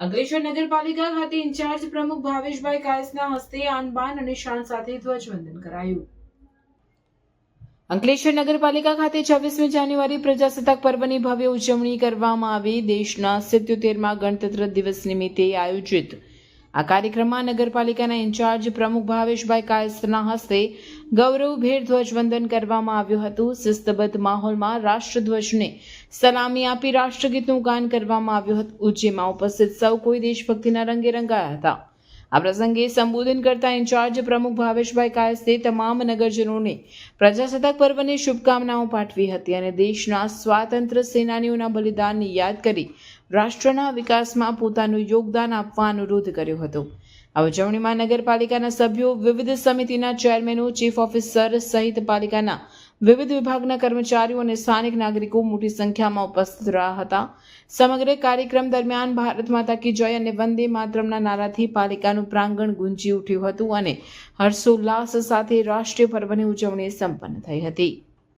અંકલેશ્વર નગરપાલિકા ખાતે ઇન્ચાર્જ પ્રમુખ ભાવેશભાઈ કાયસના હસ્તે આનબાન અને શાન સાથે ધ્વજવંદન કરાયું. અંકલેશ્વર નગરપાલિકા ખાતે છવ્વીસમી જાન્યુઆરી પ્રજાસત્તાક પર્વની ભવ્ય ઉજવણી કરવામાં આવી. દેશના સિત્યોતેરમાં ગણતંત્ર દિવસ નિમિત્તે આયોજિત આ કાર્યક્રમમાં નગરપાલિકાના ઇન્ચાર્જ પ્રમુખ ભાવેશભાઈ કાયસના હસ્તે ગૌરવ ભેર ધ્વજવંદન કરવામાં આવ્યું હતું. શિસ્તબદ્ધ માહોલમાં રાષ્ટ્રધ્વજને સલામી આપી રાષ્ટ્રગીતનું ગાન કરવામાં આવ્યું હતું. જેમાં ઉપસ્થિત સૌ કોઈ દેશભક્તિના રંગે રંગાયા હતા. આ પ્રસંગે સંબોધન કરતા ઇન્ચાર્જ પ્રમુખ ભાવેશભાઈ કાયસ્તે તમામ નગરજનોને પ્રજાસત્તાક પર્વની શુભકામનાઓ પાઠવી હતી અને દેશના સ્વાતંત્ર્ય સેનાનીઓના બલિદાનને યાદ કરી રાષ્ટ્રના વિકાસમાં પોતાનું યોગદાન આપવા અનુરોધ કર્યો હતો. આ ઉજવણીમાં નગરપાલિકાના સભ્યો વિવિધ સમિતિના ચેરમેનો, ચીફ ઓફિસર સહિત પાલિકાના વિવિધ વિભાગના કર્મચારીઓ અને સ્થાનિક નાગરિકો મોટી સંખ્યામાં ઉપસ્થિત રહ્યા હતા. સમગ્ર કાર્યક્રમ દરમિયાન ભારત માતા કી જય અને વંદે માતરમના નારાથી પાલિકાનું પ્રાંગણ ગુંજી ઉઠ્યું હતું અને હર્ષોલ્લાસ સાથે રાષ્ટ્રીય પર્વની ઉજવણી સંપન્ન થઈ હતી.